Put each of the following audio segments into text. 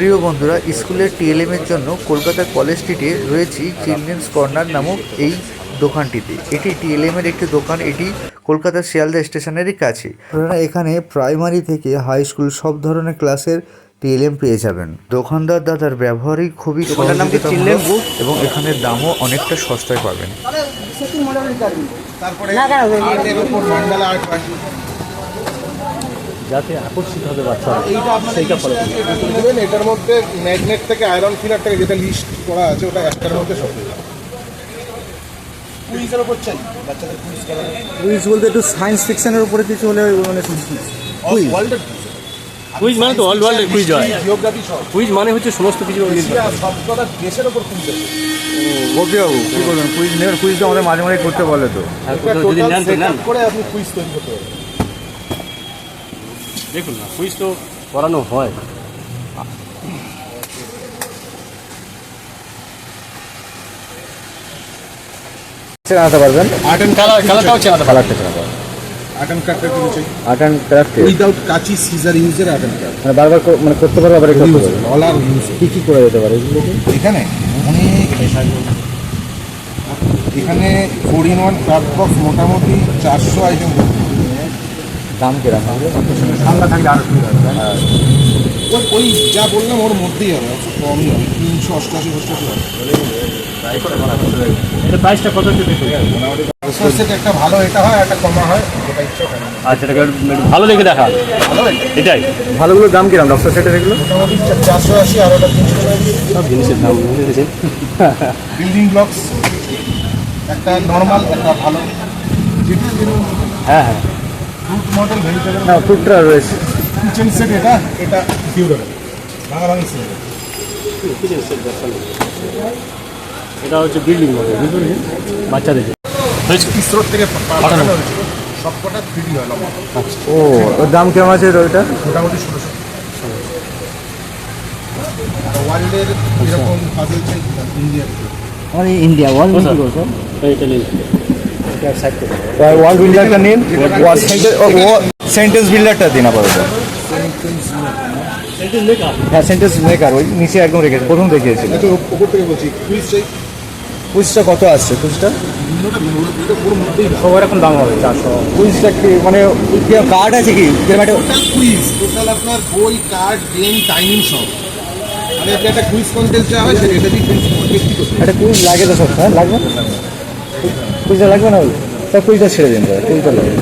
প্রিয় বন্ধুরা স্কুলের টিএলএম এর জন্য কলকাতা কলেজ স্ট্রিটে রয়েছি চিলড্রেন্স কর্নার নামক এই দোকানটিতে। এটি টিএলএম এর একটি দোকান এটি কলকাতা শিয়ালদা স্টেশনেরই কাছে। আপনারা এখানে প্রাইমারি থেকে হাই স্কুল সব ধরনের ক্লাসের টিএলএম পেয়ে যাবেন। দোকানদার দাদার ব্যবহারই খুবই সহযোগিতামূলক এবং এখানে দামও অনেকটা সস্তায় পাবেন। তারপরে আর্টের উপর মান্ডালা আর্ট হয় যাতে আকর্ষিত হবে বাচ্চারা। সেইটা ফলো এটার মধ্যে ম্যাগনেট থেকে আয়রন ফিলার থেকে যেটা লিস্ট করা আছে ওটা একটার মধ্যে সব কুইজের ওপর চাই বাচ্চাদের কুইজ বলতে একটু সায়েন্স ফিকশনের উপরে কিছু হলে মানে কুইজ মানে তো অল ওয়ার্ল্ডের কুইজ হয়। কুইজ মানে হচ্ছে সমস্ত কিছু দেশের ওপর কুইজ কী কুইজ কুইজটা আমাদের মাঝে মাঝে করতে বলে তো। যদি নেন করে আপনি কুইজ তৈরি করতে পারবেন। দেখুন না কুইজ তো করানো হয়। চেনাতে পারবেন? আর্ট অ্যান্ড কালার কালারটাও চেনাতে কালারটা চেনাতে পারবেন। আর্ট অ্যান্ড ক্রাফটের কিছু আর্ট অ্যান্ড ক্রাফট উইদাউট কাচি সিজার ইউজের আর্ট অ্যান্ড ক্রাফট মানে বারবার মানে করতে পারবে আবার করতে পারবে অল আর ইউজ কী কী করে যেতে পারে এখানে অনেক এখানে four in one craft box মোটামুটি চারশো আইটেম দাম কীরকম? ওই ওই যা বললাম ওর মধ্যেই হবে কমই হবে তিনশো অষ্টআশি অষ্টআশি হবে। প্রাইসটা কত একটু দেখুন সেট একটা ভালো এটা হয় একটা কমা হয় যেটা ইচ্ছা হয়। আচ্ছা ভালো দেখে দেখা। এটাই। ভালোগুলোর দাম কীরকম? ডক্টর সেটের এগুলো? মোটামুটি চারশো আশি আর ওটা সব জিনিসের দাম বিল্ডিং ব্লকস একটা নর্মাল একটা ভালো। হ্যাঁ হ্যাঁ। ফ্রুট মডেল ভেজিটেবল না ফুটটা রয়েছে। কিচেন সেট এটা এটা ডিউরেবল ভাঙাভাঙি সেট এটা হচ্ছে বিল্ডিং মডেল বুঝতে বাচ্চাদের ইসরোর থেকে পাঠানো। সবকটা হয় লম্বা। ও ওর দাম কেমন আছে ওইটা মোটামুটি ষোলোশো। ওয়ার্ল্ডের এরকম পাজল চাই মানে ইন্ডিয়া ওয়ার্ল্ড এটা ওয়ার্ল্ড বিল্ডারটা নিন। সেন্টেন্স বিল্ডারটা দিন আপাতত। হ্যাঁ সেন্টেন্স মেকার ওই নিচে একদম রেখেছে প্রথম দেখিয়েছিল। ও- কুইজটা কত আসছে কুইজটা সবার এখন দাম হবে চারশো। কুইজটা কি মানে কার্ড আছে কি? কুইজ টোটাল আপনার বই কার্ড গেম টাইমিং সব। মানে একটা কুইজ কন্টেস্ট যা হয় সেটা এটা দিয়ে কুইজ কন্টেস্টই একটা কুইজ লাগে তো সব হ্যাঁ লাগবে? কুইজটা লাগবে না তা ছেড়ে দিন দাদা কুইজটা লাগবে।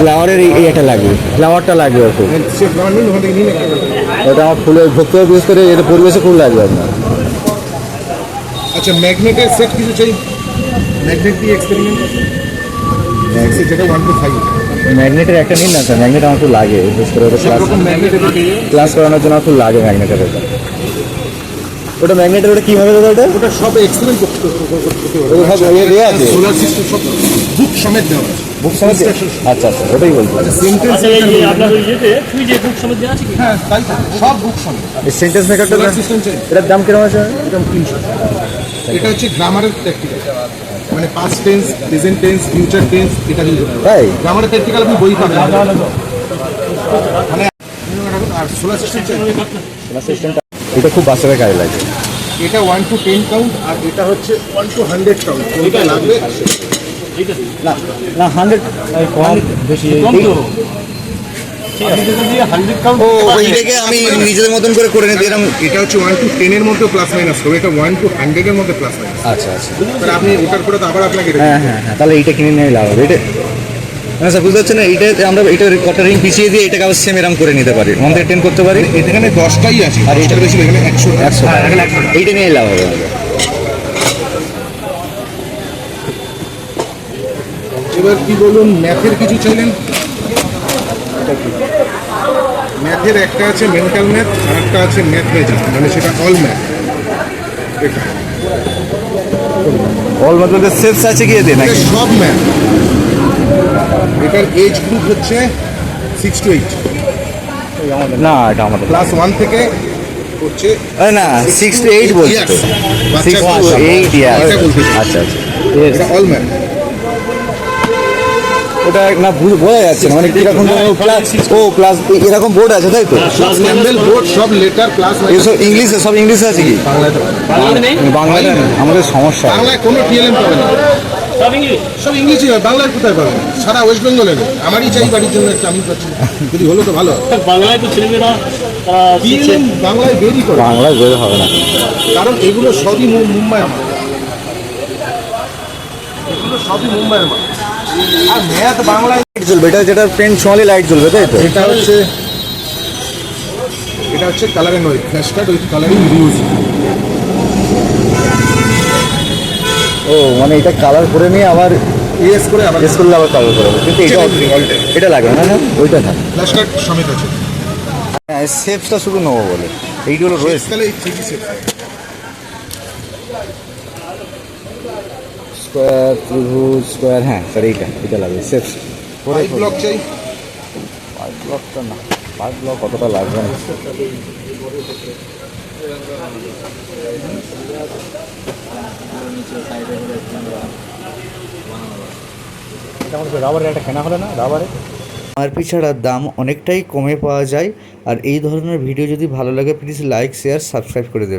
ফ্লাওয়ারের এই একটা লাগবে ফ্লাওয়ারটা লাগবে ওটা আমার ফুলের ভক্ত বিশেষ করে এটা পরিবেশে খুব লাগবে আপনার। আচ্ছা ম্যাগনেটের সেট কিছু চাই? ম্যাগনেট দিয়ে এক্সপেরিমেন্ট যেটা ওয়ান টু ফাইভ ম্যাগনেটের একটা নিন না স্যার ম্যাগনেট আমার খুব লাগে বিশেষ করে ক্লাস করানোর জন্য আমার খুব লাগে ম্যাগনেটের ওটা ম্যাগনেটের ওটা কী হবে দাদা ওটা? ওটা সব এক্সপেরিমেন্ট করতে করতে ওটা সব ইয়ে আছে? সোলার সিস্টেম সব বুক সমেত দেওয়া আছে। বুক সময় আচ্ছা আচ্ছা ওটাই সেন্টেন্স আচ্ছা এই যে আপনার ওই ইয়েতে কুইজে বুক সময় দেওয়া আছে কি? হ্যাঁ তাই সব বুক সমেত। এই সেন্টেন্স মেকারটা সোলার এটার দাম কীরকম আছে? একদম তিনশো। এটা হচ্ছে গ্রামারের প্র্যাকটিক্যাল মানে past tense present tense future tense এটা দিয়ে তাই? গ্রামারের প্র্যাকটিক্যাল আপনি বই পাবেন। মানে আর সোলার সিস্টেম সিস্টেমটা এটা খুব বাচ্চাদের কাজে লাগে। এটা ওয়ান টু টেন কাউন্ট আর এটা হচ্ছে ওয়ান টু হান্ড্রেড কাউন্ট কোনটা লাগবে? না না হান্ড্রেড কম বেশি। আপনি হান্ড্রেড কাউন্ট ও ওইটাকে আমি নিজেদের মতন করে করে নিতে এরকম এটা হচ্ছে ওয়ান টু টেনের মধ্যে প্লাস মাইনাস হবে। এটা ওয়ান টু হান্ড্রেডের মধ্যে প্লাস মাইনাস আচ্ছা আচ্ছা। আপনি ওটার পরে তো আবার আপনাকে হ্যাঁ হ্যাঁ হ্যাঁ তাহলে এইটা কিনে নিয়ে লাভ হবে। এটা না স্যার বুঝতে পারছেন না এইটা আমরা এটা কটা রিং পিছিয়ে দিয়ে এটাকে আবার সেম এরম করে নিতে পারি। ওয়ান থেকে টেন করতে পারি। এখানে দশটাই আছে আর এটা- এটা বেশি এখানে একশো একশো এইটা নিয়ে লাভ হবে। এবার কি বলুন ম্যাথের কিছু চাইলেন? ম্যাথের একটা আছে মেন্টাল ম্যাথ আর একটা আছে ম্যাথ মেজার মানে সেটা অল ম্যাথ এটা। অল মতলব সেটস আছে কি এতে নাকি? সব ম্যাথ এটার এজ গ্রুপ হচ্ছে সিক্স টু এইট না এটা আমাদের ক্লাস ওয়ান থেকে হচ্ছে না সিক্স টু এইট বলছি সিক্স টু। এইট। আচ্ছা আচ্ছা। অল ম্যাথ ওটা না বুঝ- বোঝা যাচ্ছে না। মানে ধরনের ক্লাস ও ক্লাস এরকম বোর্ড আছে তাই তো? সব স্ক্যান্ডেল বোর্ড সব লেটার ক্লাস এসব ইংলিশে সব ইংলিশে আছে কি? বাংলাতে বাংলাতে আমাদের সমস্যা। বাংলায় কোনো টিএলএম পাবে না। সব ইংলিশ? সব ইংলিশই হয় বাংলায় কোথায় পাবে? সারা ওয়েস্ট বেঙ্গলে আমারই চাই বাড়ির জন্য একটা আমি পাচ্ছি। যদি হলো তো ভালো বাংলায় তো ছেলেমেয়েরা বাংলায় বেরই করে? বাংলায় বের হবে না। কারণ এগুলো সবই মু- মুম্বাইয়ের মাল এগুলো সবই মুম্বাইয়ের মাল আর ম্যাথ বাংলায় লাইট জ্বলবে এটা যেটা পেন ছোঁয়ালে লাইট জ্বলবে তাই তো? এটা হচ্ছে এটা হচ্ছে কালারিং ওই flash card with colouring reuse ও মানে এটা কালার করে নিয়ে আবার ইয়েস করে আবার এস করলে আবার কালার করে। কিন্তু এটা এটা লাগবে না না? ওইটা থাক ফ্ল্যাশ কার্ড সমেত আছে। হ্যাঁ শেপসটা শুধু নেব বলে। এইগুলো রয়েছে। তাহলে এই থ্রি স্কোয়ার ত্রিভুজ স্কোয়ার হ্যাঁ স্যার এইটা এটা লাগবে শেপস করে ব্লক চাই। পাঁচ ব্লকটা না পাঁচ ব্লক কতটা লাগবে না। রাবারের একটা কেনা না? দাম অনেকটাই কমে পাওয়া যায়। আর এই ধরনের ভিডিও যদি ভালো লাগে প্লিজ লাইক শেয়ার সাবস্ক্রাইব করে দেবেন